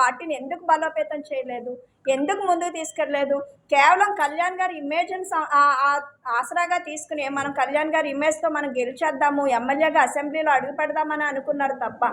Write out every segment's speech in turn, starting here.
పార్టీని ఎందుకు బలోపేతం చేయలేదు? ఎందుకు ముందుకు తీసుకెళ్ళలేదు కేవలం కళ్యాణ్ గారి ఇమేజ్ని ఆసరాగా తీసుకుని మనం కళ్యాణ్ గారి ఇమేజ్తో మనం గెలిచేద్దాము ఎమ్మెల్యేగా అసెంబ్లీలో అడుగు పెడదామని అనుకున్నారు తప్ప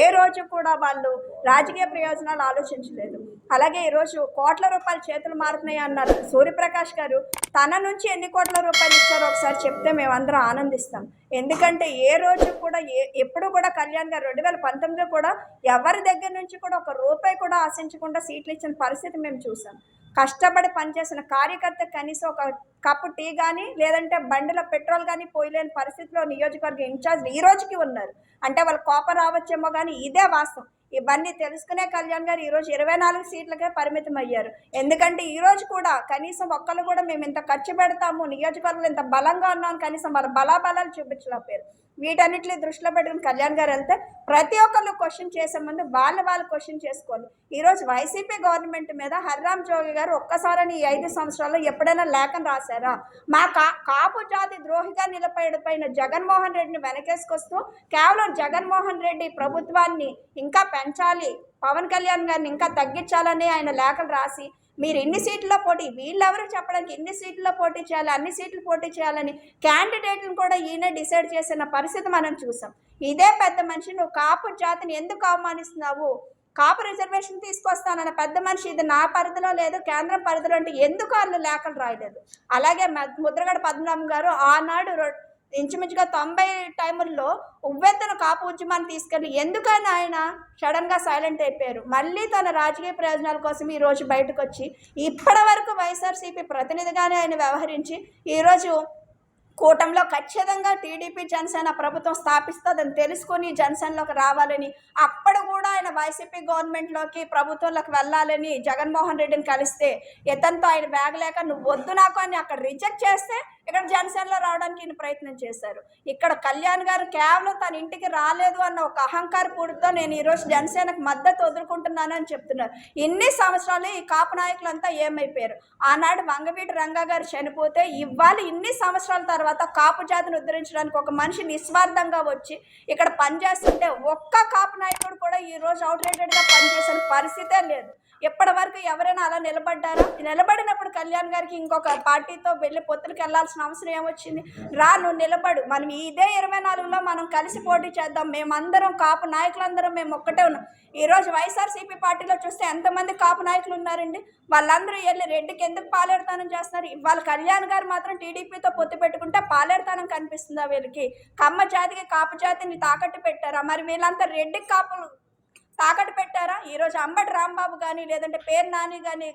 ఏ రోజు కూడా వాళ్ళు రాజకీయ ప్రయోజనాలు ఆలోచించలేదు. అలాగే ఈరోజు కోట్ల రూపాయలు చేతులు మారుతున్నాయి అన్నారు సూర్యప్రకాష్ గారు. తన నుంచి ఎన్ని కోట్ల రూపాయలు ఇచ్చారో ఒకసారి చెప్తే మేమందరం ఆనందిస్తాం. ఎందుకంటే ఏ రోజు కూడా ఏ ఎప్పుడు కూడా కళ్యాణ్ గారు రెండు వేల పంతొమ్మిదిలో కూడా ఎవరి దగ్గర నుంచి కూడా ఒక రూపాయి కూడా ఆశించకుండా సీట్లు ఇచ్చిన పరిస్థితి మేము చూసాం. కష్టపడి పనిచేసిన కార్యకర్త కనీసం ఒక కప్పు టీ కానీ లేదంటే బండిలో పెట్రోల్ కానీ పోయలేని పరిస్థితిలో నియోజకవర్గ ఇన్ఛార్జ్ ఈ రోజుకి ఉన్నారు. అంటే వాళ్ళు కోపం రావచ్చేమో కానీ ఇదే వాస్తవం. ఇవన్నీ తెలుసుకునే కళ్యాణ్ గారు ఈరోజు ఇరవై నాలుగు సీట్లకే పరిమితం అయ్యారు ఎందుకంటే ఈరోజు కూడా కనీసం ఒక్కళ్ళు కూడా మేము ఇంత ఖర్చు పెడతాము నియోజకవర్గంలో ఇంత బలంగా ఉన్నాం కనీసం వాళ్ళ బలాబలాలు చూపించలేకపోయారు. వీటన్నిటిని దృష్టిలో పెట్టుకుని కళ్యాణ్ గారు వెళ్తే ప్రతి ఒక్కళ్ళు క్వశ్చన్ చేసే ముందు వాళ్ళు వాళ్ళు క్వశ్చన్ చేసుకోవాలి. ఈరోజు వైసీపీ గవర్నమెంట్ మీద హర్రామ్ జోగి గారు ఒక్కసారని ఈ ఐదు సంవత్సరాల్లో ఎప్పుడైనా లేఖను రాశారా? మా కా కాపు జాతి ద్రోహిగా నిలబడిపోయిన జగన్మోహన్ రెడ్డిని వెనకేసుకొస్తూ కేవలం జగన్మోహన్ రెడ్డి ప్రభుత్వాన్ని ఇంకా పెంచాలి పవన్ కళ్యాణ్ గారిని ఇంకా తగ్గించాలని ఆయన లేఖలు రాసి మీరు ఎన్ని సీట్లలో పోటీ వీళ్ళెవరు చెప్పడానికి ఎన్ని సీట్లలో పోటీ చేయాలి అన్ని సీట్లు పోటీ చేయాలని క్యాండిడేట్లను కూడా ఈయన డిసైడ్ చేసిన పరిస్థితి మనం చూసాం. ఇదే పెద్ద మనిషి నువ్వు కాపు జాతిని ఎందుకు అవమానిస్తున్నావు? కాపు రిజర్వేషన్ తీసుకొస్తానన్న పెద్ద మనిషి ఇది నా పరిధిలో లేదు కేంద్రం పరిధిలో అంటే ఎందుకు వాళ్ళు లేఖలు రాయలేదు? అలాగే ముద్రగడ పద్మనాభం గారు ఆనాడు రొ- ఇంచుమించుగా తొంభై టైముల్లో ఉవ్వెత్తున కాపు ఉద్యమాన్ని తీసుకెళ్ళి ఎందుకని ఆయన సడన్గా సైలెంట్ అయిపోయారు. మళ్ళీ తన రాజకీయ ప్రయోజనాల కోసం ఈ రోజు బయటకు వచ్చి ఇప్పటి వరకు వైఎస్ఆర్సీపీ ప్రతినిధిగానే ఆయన వ్యవహరించి ఈరోజు కూటంలో ఖచ్చితంగా టీడీపీ జనసేన ప్రభుత్వం స్థాపిస్తుందని తెలుసుకొని జనసేనలోకి రావాలని అప్పుడు కూడా ఆయన వైసీపీ గవర్నమెంట్లోకి ప్రభుత్వంలోకి వెళ్ళాలని జగన్మోహన్ రెడ్డిని కలిస్తే ఇతనితో ఆయన వేగలేక నువ్వు వద్దు నాకు అని అక్కడ రిజెక్ట్ చేస్తే ఇక్కడ జనసేనలో రావడానికి ఈయన ప్రయత్నం చేశారు. ఇక్కడ కళ్యాణ్ గారు కేవలం తన ఇంటికి రాలేదు అన్న ఒక అహంకార పూడితో నేను ఈరోజు జనసేనకు మద్దతు వదులుకుంటున్నాను అని చెప్తున్నారు. ఇన్ని సంవత్సరాలు ఈ కాపు నాయకులంతా ఏమైపోయారు? ఆనాడు వంగవీటి రంగా గారు చనిపోతే ఇవాళ ఇన్ని సంవత్సరాల తర్వాత కాపు జాతిని ఉద్ధరించడానికి ఒక మనిషి నిస్వార్థంగా వచ్చి ఇక్కడ పనిచేస్తుంటే ఒక్క కాపు నాయకుడు కూడా ఈ రోజు అవుట్రేటెడ్గా పనిచేసిన పరిస్థితే లేదు. ఎప్పటి వరకు ఎవరైనా అలా నిలబడ్డారా? నిలబడినప్పుడు కళ్యాణ్ గారికి ఇంకొక పార్టీతో వెళ్ళి పొత్తులకు వెళ్ళాల్సిన అవసరం ఏమొచ్చింది? రా నువ్వు నిలబడు. మనం ఇదే ఇరవై నాలుగులో మనం కలిసి పోటీ చేద్దాం. మేమందరం కాపు నాయకులందరం మేము ఒక్కటే ఉన్నాం. ఈరోజు వైఎస్ఆర్సీపీ పార్టీలో చూస్తే ఎంతమంది కాపు నాయకులు ఉన్నారండి? వాళ్ళందరూ వెళ్ళి రెడ్డికి ఎందుకు పాలేడతానం చేస్తున్నారు? ఇవాళ కళ్యాణ్ గారు మాత్రం టీడీపీతో పొత్తు పెట్టుకుంటే పాలేడతానం కనిపిస్తుందా వీళ్ళకి? కమ్మ జాతికి కాపు జాతిని తాకట్టు పెట్టారా? మరి వీళ్ళంతా రెడ్డి కాపులు తాకట్టు పెట్టారా? ఈరోజు అంబటి రాంబాబు కానీ లేదంటే పేరు నాని కానీ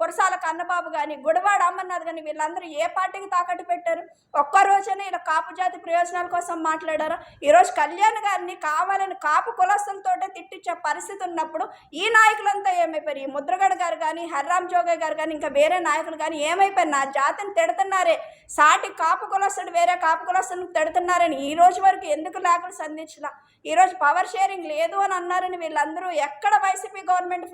కురసాల కన్నబాబు కానీ గుడివాడ అమర్నాథ్ కానీ వీళ్ళందరూ ఏ పార్టీకి తాకట్టు పెట్టారు? ఒక్కరోజైనా ఇలా కాపు జాతి ప్రయోజనాల కోసం మాట్లాడారా? ఈరోజు కళ్యాణ్ గారిని కావాలని కాపు కులస్తులతోటే తిట్టించే పరిస్థితి ఉన్నప్పుడు ఈ నాయకులంతా ఏమైపోయారు? ఈ ముద్రగడ గారు కానీ హర్రామ్ జోగయ్య గారు కానీ ఇంకా వేరే నాయకులు కానీ ఏమైపోయారు? నా జాతిని తిడుతున్నారే. సాటి కాపు కులస్తుడు వేరే కాపు కులస్తుని తిడుతున్నారని ఈ రోజు వరకు ఎందుకు లేఖలు సంధించలా? ఈరోజు పవర్ షేరింగ్ లేదు అని అన్నారని వీళ్ళందరూ ఎక్కడ వైసీపీ గవర్నమెంట్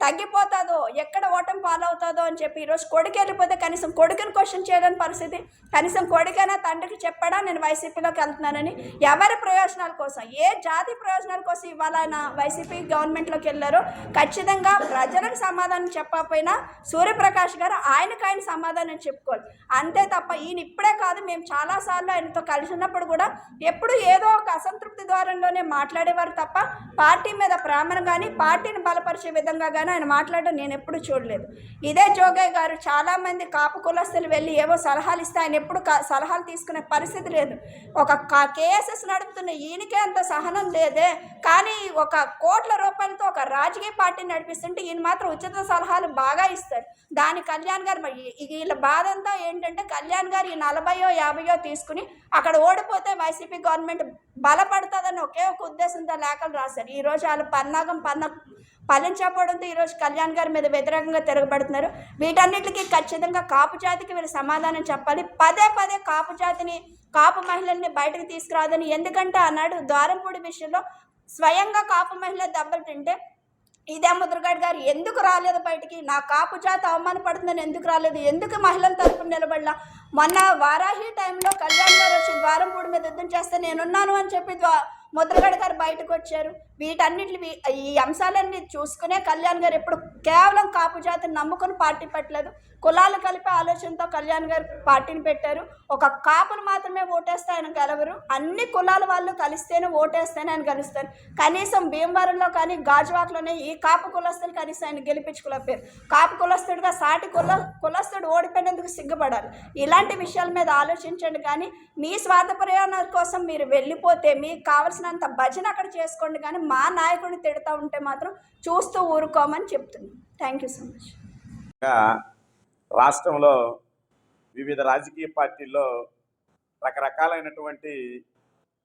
తగ్గిపోతుందో ఎక్కడ ఓటమి పాలవుతుందో అని చెప్పి ఈరోజు కొడుకు వెళ్ళిపోతే కనీసం కొడుకుని క్వశ్చన్ చేయలేని పరిస్థితి. కనీసం కొడుకైనా తండ్రికి చెప్పడా నేను వైసీపీలోకి వెళ్తున్నానని. ఎవరి ప్రయోజనాల కోసం ఏ జాతి ప్రయోజనాల కోసం ఇవాళ ఆయన వైసీపీ గవర్నమెంట్లోకి వెళ్ళారో ఖచ్చితంగా ప్రజలకు సమాధానం చెప్పకపోయినా సూర్యప్రకాష్ గారు ఆయనకు ఆయన సమాధానం చెప్పుకోవాలి అంతే తప్ప ఈయన ఇప్పుడే కాదు మేము చాలాసార్లు ఆయనతో కలిసి ఉన్నప్పుడు కూడా ఎప్పుడు ఏదో ఒక అసంతృప్తి ద్వారంలోనే మాట్లాడేవారు తప్ప పార్టీ మీద ప్రేమను కానీ పార్టీని బలపరిచే విధంగా కానీ ఆయన మాట్లాడడం నేను ఎప్పుడు చూడలేదు. ఇదే జోగయ్య గారు చాలామంది కాపు కులస్తులు వెళ్ళి ఏవో సలహాలు ఇస్తే ఆయన ఎప్పుడు సలహాలు తీసుకునే పరిస్థితి లేదు. ఒక కేఎస్ఎస్ నడుపుతున్న ఈయనకే అంత సహనం లేదే. కానీ ఒక కోట్ల రూపాయలతో ఒక రాజకీయ పార్టీని నడిపిస్తుంటే ఈయన మాత్రం ఉచిత సలహాలు బాగా ఇస్తారు. దాని కళ్యాణ్ గారు మరి వీళ్ళ బాధ అంతా ఏంటంటే కళ్యాణ్ గారు ఈ నలభయో యాభయో తీసుకుని అక్కడ ఓడిపోతే వైసీపీ గవర్నమెంట్ బలపడుతుందని ఒకే ఒక ఉద్దేశంతో లేఖలు రాశారు. ఈ రోజు వాళ్ళు పన్నాగం పన్న ఫలించకపోవడంతో ఈరోజు కళ్యాణ్ గారి మీద వ్యతిరేకంగా తిరగబడుతున్నారు. వీటన్నిటికీ ఖచ్చితంగా కాపు జాతికి వీళ్ళు సమాధానం చెప్పాలి. పదే పదే కాపు జాతిని కాపు మహిళల్ని బయటకు తీసుకురాదని ఎందుకంటే అన్నాడు ద్వారంపూడి విషయంలో స్వయంగా కాపు మహిళ దెబ్బలు తింటే ఇదే ముద్రగడ్ గారు ఎందుకు రాలేదు బయటికి? నా కాపు జాతి అవమానపడుతుందని ఎందుకు రాలేదు? ఎందుకు మహిళల తరపున నిలబడలా? మొన్న వారాహి టైంలో కళ్యాణ్ గారు వచ్చి ద్వారంపూడి మీద యుద్ధం చేస్తే నేనున్నాను అని చెప్పి ద్వా ముద్రగడ గారు బయటకు వచ్చారు. వీటన్నిటి ఈ అంశాలన్నీ చూసుకునే కళ్యాణ్ గారు ఎప్పుడు కేవలం కాపు జాతిని నమ్ముకొని పార్టీ పెట్టలేదు. కులాలు కలిపే ఆలోచనతో కళ్యాణ్ గారు పార్టీని పెట్టారు. ఒక కాపులు మాత్రమే ఓటేస్తే ఆయన గెలవరు. అన్ని కులాల వాళ్ళు కలిస్తేనే ఓటేస్తేనే ఆయన గెలుస్తారు. కనీసం భీమవరంలో కానీ గాజువాకలోనే ఈ కాపు కులస్తులు కనీసం ఆయన గెలిపించుకోలేకపోయారు. కాపు కులస్తుడిగా సాటి కుల కులస్తుడు ఓడిపోయినందుకు సిగ్గుపడాలి. ఇలాంటి విషయాల మీద ఆలోచించండి కానీ మీ స్వార్థ ప్రయాణాల కోసం మీరు వెళ్ళిపోతే మీకు కావాల్సిన కావాల్సినంత భజన అక్కడ చేసుకోండి కానీ మా నాయకుడిని తిడతా ఉంటే మాత్రం చూస్తూ ఊరుకోమని చెప్తున్నాను. థ్యాంక్ యూ సో మచ్ రాష్ట్రంలో వివిధ రాజకీయ పార్టీల్లో రకరకాలైనటువంటి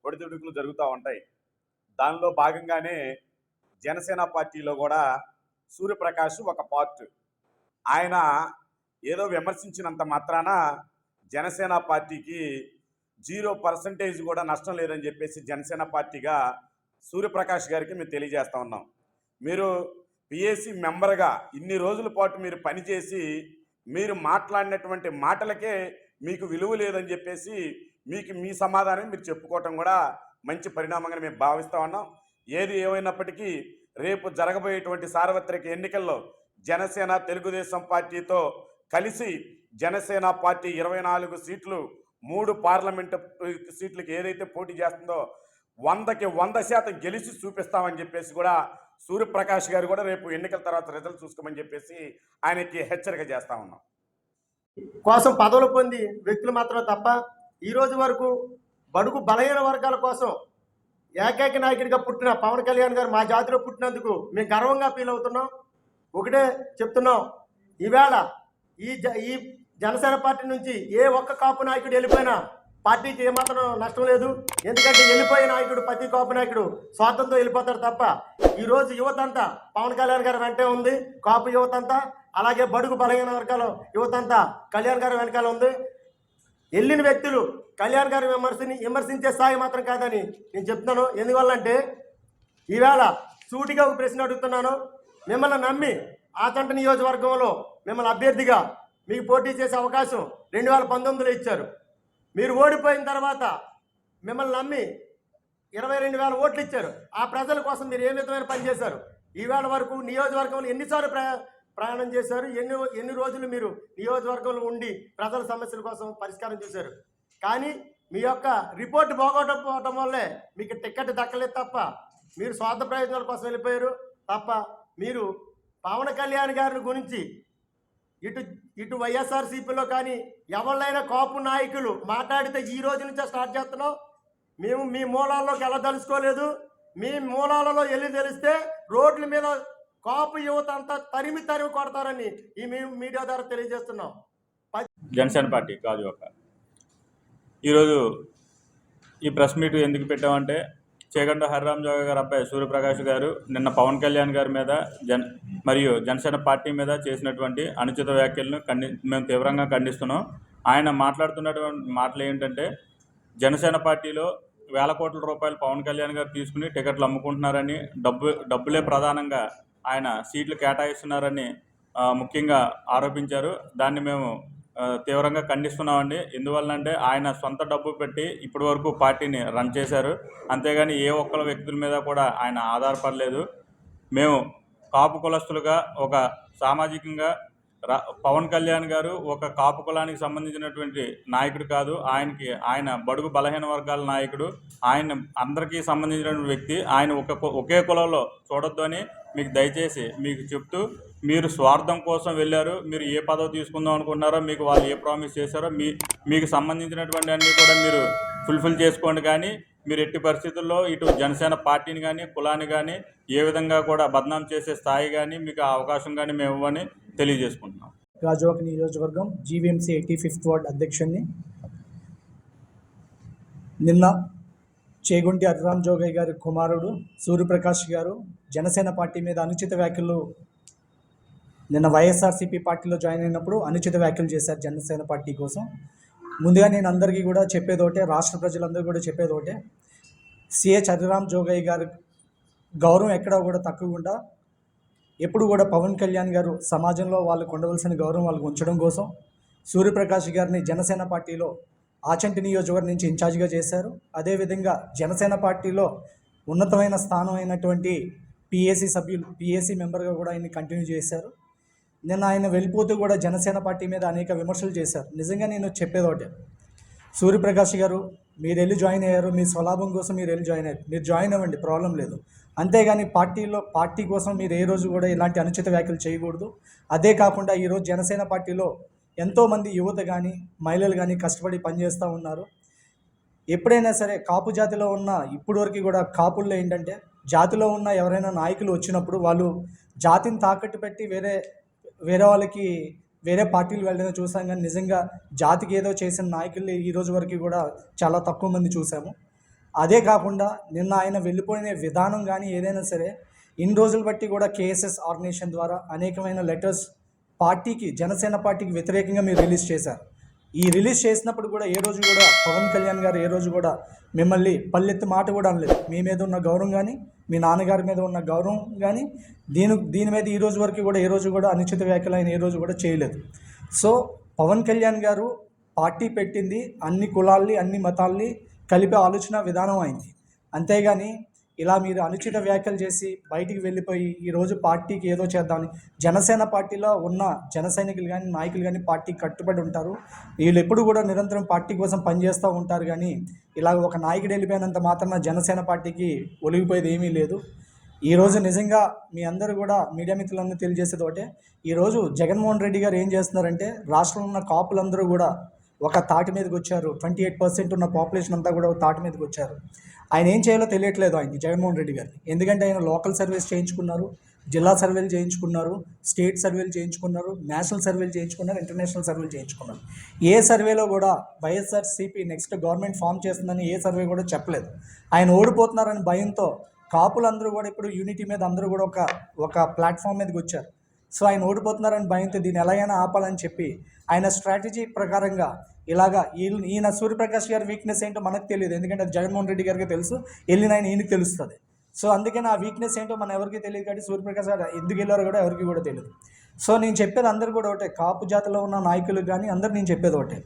ఒడిదుడుకులు జరుగుతూ ఉంటాయి. దానిలో భాగంగానే జనసేన పార్టీలో కూడా సూర్యప్రకాష్ ఒక పార్ట్. ఆయన ఏదో విమర్శించినంత మాత్రాన జనసేన పార్టీకి జీరో పర్సంటేజ్ కూడా నష్టం లేదని చెప్పేసి జనసేన పార్టీగా సూర్యప్రకాష్ గారికి మేము తెలియజేస్తా ఉన్నాం. మీరు పిఎస్సి మెంబర్గా ఇన్ని రోజుల పాటు మీరు పనిచేసి మీరు మాట్లాడినటువంటి మాటలకే మీకు విలువ లేదని చెప్పేసి మీకు మీ సమాధానం మీరు చెప్పుకోవటం కూడా మంచి పరిణామంగా మేము భావిస్తూ ఉన్నాం. ఏది ఏమైనప్పటికీ రేపు జరగబోయేటువంటి సార్వత్రిక ఎన్నికల్లో జనసేన తెలుగుదేశం పార్టీతో కలిసి జనసేన పార్టీ ఇరవై నాలుగు సీట్లు మూడు పార్లమెంటు సీట్లకి ఏదైతే పోటీ చేస్తుందో వందకి వంద శాతం గెలిచి చూపిస్తామని చెప్పేసి కూడా సూర్యప్రకాష్ గారు కూడా రేపు ఎన్నికల తర్వాత రిజల్ట్ చూసుకోమని చెప్పేసి ఆయనకి హెచ్చరిక చేస్తా ఉన్నాం. కోసం పదవులు పొంది వ్యక్తులు మాత్రమే తప్ప ఈ రోజు వరకు బడుగు బలహీన వర్గాల కోసం ఏకైక నాయకుడిగా పుట్టిన పవన్ కళ్యాణ్ గారు మా జాతిలో పుట్టినందుకు మేము గర్వంగా ఫీల్ అవుతున్నాం. ఒకటే చెప్తున్నాం. ఈవేళ ఈ జ ఈ జనసేన పార్టీ నుంచి ఏ ఒక్క కాపు నాయకుడు వెళ్ళిపోయినా పార్టీకి ఏమాత్రం నష్టం లేదు. ఎందుకంటే వెళ్ళిపోయే నాయకుడు ప్రతి కాపు నాయకుడు స్వాతంత్రం వెళ్ళిపోతారు తప్ప ఈరోజు యువత అంతా పవన్ కళ్యాణ్ గారి వెంటే ఉంది. కాపు యువత అంతా అలాగే బడుగు బలహీన వర్గాల యువత అంతా కళ్యాణ్ గారి వెనకాల ఉంది. వెళ్ళిన వ్యక్తులు కళ్యాణ్ గారి విమర్శని విమర్శించే స్థాయి మాత్రం కాదని నేను చెప్తున్నాను. ఎందువల్లంటే ఈవేళ సూటిగా ఒక ప్రశ్న అడుగుతున్నాను. మిమ్మల్ని నమ్మి ఆచంట నియోజకవర్గంలో మిమ్మల్ని అభ్యర్థిగా మీకు పోటీ చేసే అవకాశం రెండు వేల పంతొమ్మిదిలో ఇచ్చారు. మీరు ఓడిపోయిన తర్వాత మిమ్మల్ని నమ్మి ఇరవై రెండు వేల ఓట్లు ఇచ్చారు. ఆ ప్రజల కోసం మీరు ఏ విధమైన పని చేశారు? ఈవేళ వరకు నియోజకవర్గంలో ఎన్నిసార్లు ప్ర ప్రయాణం చేశారు? ఎన్ని ఎన్ని రోజులు మీరు నియోజకవర్గంలో ఉండి ప్రజల సమస్యల కోసం పరిష్కారం చేశారు? కానీ మీ యొక్క రిపోర్ట్ పోగొట్టకపోవటం వల్లే మీకు టికెట్ దక్కలేదు తప్ప మీరు స్వార్థ ప్రయోజనాల కోసం వెళ్ళిపోయారు. తప్ప మీరు పవన్ కళ్యాణ్ గారిని గురించి ఇటు ఇటు వైఎస్ఆర్సీపీలో కానీ ఎవరినైనా కాపు నాయకులు మాట్లాడితే ఈ రోజు నుంచే స్టార్ట్ చేస్తున్నాం మేము మీ మూలాల్లోకి ఎలా తెలుసుకోలేదు? మీ మూలాలలో వెళ్ళి తెలిస్తే రోడ్ల మీద కాపు యువత అంతా తరిమి తరిమి కొడతారని ఈ మేము మీడియా ద్వారా తెలియజేస్తున్నాం. జనసేన పార్టీ కాదు ఒక. ఈరోజు ఈ ప్రెస్ మీట్ ఎందుకు పెట్టామంటే చేగండ హరిరామ్ జోగ గారు అబ్బాయి సూర్యప్రకాష్ గారు నిన్న పవన్ కళ్యాణ్ గారి మీద జన్ మరియు జనసేన పార్టీ మీద చేసినటువంటి అనుచిత వ్యాఖ్యలను ఖండి మేము తీవ్రంగా ఖండిస్తున్నాం. ఆయన మాట్లాడుతున్నటువంటి మాటలు ఏంటంటే జనసేన పార్టీలో వేల కోట్ల రూపాయలు పవన్ కళ్యాణ్ గారు తీసుకుని టికెట్లు అమ్ముకుంటున్నారని డబ్బు డబ్బులే ప్రధానంగా ఆయన సీట్లు కేటాయిస్తున్నారని ముఖ్యంగా ఆరోపించారు. దాన్ని మేము తీవ్రంగా ఖండిస్తున్నామండి. ఎందువల్లంటే ఆయన సొంత డబ్బు పెట్టి ఇప్పటి వరకు పార్టీని రన్ చేశారు. అంతేగాని ఏ ఒక్కల వ్యక్తుల మీద కూడా ఆయన ఆధారపడలేదు. మేము కాపు కులస్తులుగా ఒక సామాజికంగా రా పవన్ కళ్యాణ్ గారు ఒక కాపు కులానికి సంబంధించినటువంటి నాయకుడు కాదు. ఆయనకి ఆయన బడుగు బలహీన వర్గాల నాయకుడు. ఆయన అందరికీ సంబంధించినటువంటి వ్యక్తి. ఆయన ఒక ఒకే కులంలో చూడొద్దు అని మీకు దయచేసి మీకు చెప్తూ మీరు స్వార్థం కోసం వెళ్ళారు మీరు ఏ పదవి తీసుకుందాం అనుకున్నారో మీకు వాళ్ళు ఏ ప్రామిస్ చేశారో మీ మీకు సంబంధించినటువంటి అన్నీ కూడా మీరు ఫుల్ఫిల్ చేసుకోండి కానీ మీరు ఎట్టి పరిస్థితుల్లో ఇటు జనసేన పార్టీని కానీ కులాన్ని కానీ ఏ విధంగా కూడా బదనాం చేసే స్థాయి కానీ మీకు ఆ అవకాశం కానీ మేము ఇవ్వని తెలియజేసుకుంటున్నాం. రాజవాక నియోజకవర్గం జీవీఎంసీ ఎయిటీ ఫిఫ్త్ వార్డ్ అధ్యక్షుడిని నిన్న చేగుంటి అర్రామ్ జోగయ్య గారి కుమారుడు సూర్యప్రకాష్ గారు జనసేన పార్టీ మీద అనుచిత వ్యాఖ్యలు నిన్న వైఎస్ఆర్సీపీ పార్టీలో జాయిన్ అయినప్పుడు అనుచిత వ్యాఖ్యలు చేశారు జనసేన పార్టీ కోసం. ముందుగా నేను అందరికీ కూడా చెప్పేది ఒకటే రాష్ట్ర ప్రజలందరూ కూడా చెప్పేది ఒకటే. సిహెచ్ హరిరామ్ జోగయ్య గారి గౌరవం ఎక్కడా కూడా తక్కువకుండా ఎప్పుడు కూడా పవన్ కళ్యాణ్ గారు సమాజంలో వాళ్ళకు ఉండవలసిన గౌరవం వాళ్ళకు ఉంచడం కోసం. సూర్యప్రకాష్ గారిని జనసేన పార్టీలో ఆచంటి నియోజకవర్గం నుంచి ఇన్ఛార్జిగా చేశారు. అదేవిధంగా జనసేన పార్టీలో ఉన్నతమైన స్థానం అయినటువంటి పిఏసీ సభ్యులు పిఏసీ మెంబర్గా కూడా ఆయన కంటిన్యూ చేశారు. నిన్న ఆయన వెళ్ళిపోతూ కూడా జనసేన పార్టీ మీద అనేక విమర్శలు చేశారు. నిజంగా నేను చెప్పేది ఒకటి. సూర్యప్రకాష్ గారు మీరు వెళ్ళి జాయిన్ అయ్యారు మీ స్వలాభం కోసం మీరు వెళ్ళి జాయిన్ అయ్యారు. మీరు జాయిన్ అవ్వండి ప్రాబ్లం లేదు. అంతేగాని పార్టీలో పార్టీ కోసం మీరు ఏ రోజు కూడా ఇలాంటి అనుచిత వ్యాఖ్యలు చేయకూడదు. అదే కాకుండా ఈరోజు జనసేన పార్టీలో ఎంతోమంది యువత కానీ మహిళలు కానీ కష్టపడి పనిచేస్తూ ఉన్నారు. ఎప్పుడైనా సరే కాపు జాతిలో ఉన్న ఇప్పటివరకు వరకు కూడా కాపుల్లో ఏంటంటే జాతిలో ఉన్న ఎవరైనా నాయకులు వచ్చినప్పుడు వాళ్ళు జాతిని తాకట్టు పెట్టి వేరే వేరే వాళ్ళకి వేరే పార్టీలు వెళ్ళడం చూసాం కానీ నిజంగా జాతికి ఏదో చేసిన నాయకులు ఈ రోజు వరకు కూడా చాలా తక్కువ మంది చూసాము. అదే కాకుండా నిన్న ఆయన వెళ్ళిపోయిన విధానం కానీ ఏదైనా సరే ఇన్ని రోజులు బట్టి కూడా కేఎస్ఎస్ ఆర్గనైజేషన్ ద్వారా అనేకమైన లెటర్స్ పార్టీకి జనసేన పార్టీకి వ్యతిరేకంగా మీరు రిలీజ్ చేశారు. ఈ రిలీజ్ చేసినప్పుడు కూడా ఏ రోజు కూడా పవన్ కళ్యాణ్ గారు ఏ రోజు కూడా మిమ్మల్ని పల్లెత్తి మాట కూడా అనలేదు. మీ మీద ఉన్న గౌరవం కానీ మీ నాన్నగారి మీద ఉన్న గౌరవం కానీ దీని దీని మీద ఈ రోజు వరకు కూడా ఏ రోజు కూడా అనుచిత వ్యాఖ్యలు ఆయన ఏ రోజు కూడా చేయలేదు. సో పవన్ కళ్యాణ్ గారు పార్టీ పెట్టింది అన్ని కులాల్ని అన్ని మతాల్ని కలిపే ఆలోచన విధానం అయింది. అంతేగాని ఇలా మీరు అనుచిత వ్యాఖ్యలు చేసి బయటికి వెళ్ళిపోయి ఈరోజు పార్టీకి ఏదో చేద్దామని జనసేన పార్టీలో ఉన్న జన సైనికులు కానీ నాయకులు కానీ పార్టీకి కట్టుబడి ఉంటారు. వీళ్ళు ఎప్పుడు కూడా నిరంతరం పార్టీ కోసం పనిచేస్తూ ఉంటారు కానీ ఇలా ఒక నాయకుడు వెళ్ళిపోయినంత మాత్రాన జనసేన పార్టీకి ఒలిగిపోయేది ఏమీ లేదు. ఈరోజు నిజంగా మీ అందరూ కూడా మీడియా మిత్రులందరూ తెలియజేసేది ఒకటే. ఈరోజు జగన్మోహన్ రెడ్డి గారు ఏం చేస్తున్నారంటే రాష్ట్రంలో ఉన్న కాపులందరూ కూడా ఒక తాటి మీదకి వచ్చారు. ట్వంటీ ఎయిట్ పర్సెంట్ ఉన్న పాపులేషన్ అంతా కూడా ఒక తాటి మీదకి వచ్చారు. ఆయన ఏం చేయాలో తెలియట్లేదు ఆయనకి జగన్మోహన్ రెడ్డి గారికి. ఎందుకంటే ఆయన లోకల్ సర్వీస్ చేయించుకున్నారు జిల్లా సర్వేలు చేయించుకున్నారు స్టేట్ సర్వేలు చేయించుకున్నారు నేషనల్ సర్వేలు చేయించుకున్నారు ఇంటర్నేషనల్ సర్వేలు చేయించుకున్నారు. ఏ సర్వేలో కూడా వైఎస్ఆర్సీపీ నెక్స్ట్ గవర్నమెంట్ ఫామ్ చేస్తుందని ఏ సర్వే కూడా చెప్పలేదు. ఆయన ఓడిపోతున్నారని భయంతో కాపులందరూ కూడా ఇప్పుడు యూనిటీ మీద అందరూ కూడా ఒక ఒక ప్లాట్ఫామ్ మీదకి వచ్చారు. సో ఆయన ఓడిపోతున్నారని భయంతో దీన్ని ఎలాగైనా ఆపాలని చెప్పి ఆయన స్ట్రాటజీ ప్రకారంగా ఇలాగా ఈయన సూర్యప్రకాష్ గారి వీక్నెస్ ఏంటో మనకు తెలియదు. ఎందుకంటే అది జగన్మోహన్ రెడ్డి గారికి తెలుసు. వెళ్ళిన ఆయన ఈయనకి తెలుస్తుంది. సో అందుకని ఆ వీక్నెస్ ఏంటో మన ఎవరికి తెలియదు కాబట్టి సూర్యప్రకాష్ గారు ఎందుకు వెళ్ళారో కూడా ఎవరికి కూడా తెలియదు. సో నేను చెప్పేది అందరు కూడా ఒకటే. కాపు జాతిలో ఉన్న నాయకులు కానీ అందరు నేను చెప్పేది ఒకటే.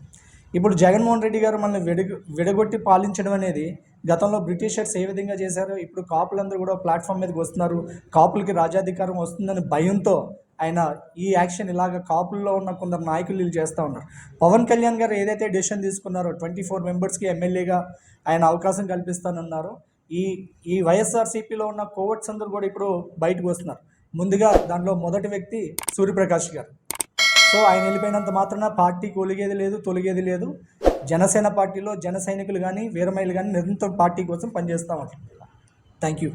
ఇప్పుడు జగన్మోహన్ రెడ్డి గారు మనల్ని విడగ విడగొట్టి పాలించడం అనేది గతంలో బ్రిటిషర్స్ ఏ విధంగా చేశారో? ఇప్పుడు కాపులందరూ కూడా ప్లాట్ఫామ్ మీదకి వస్తున్నారు. కాపులకి రాజాధికారం వస్తుందని భయంతో ఆయన ఈ యాక్షన్ ఇలాగ కాపుల్లో ఉన్న కొందరు నాయకులు వీళ్ళు చేస్తూ ఉన్నారు. పవన్ కళ్యాణ్ గారు ఏదైతే డెసిషన్ తీసుకున్నారో ట్వంటీ ఫోర్ మెంబర్స్కి ఎమ్మెల్యేగా ఆయన అవకాశం కల్పిస్తానన్నారో. ఈ ఈ వైఎస్ఆర్సీపీలో ఉన్న కోవర్ట్స్ అందరూ కూడా ఇప్పుడు బయటకు వస్తున్నారు. ముందుగా దాంట్లో మొదటి వ్యక్తి సూర్యప్రకాష్ గారు. సో ఆయన వెళ్ళిపోయినంత మాత్రాన పార్టీ కొలిగేది లేదు తొలిగేది లేదు. జనసేన పార్టీలో జన సైనికులు కానీ వీరమైలు కానీ నిరంతరం పార్టీ కోసం పనిచేస్తూ ఉంటారు థ్యాంక్ యూ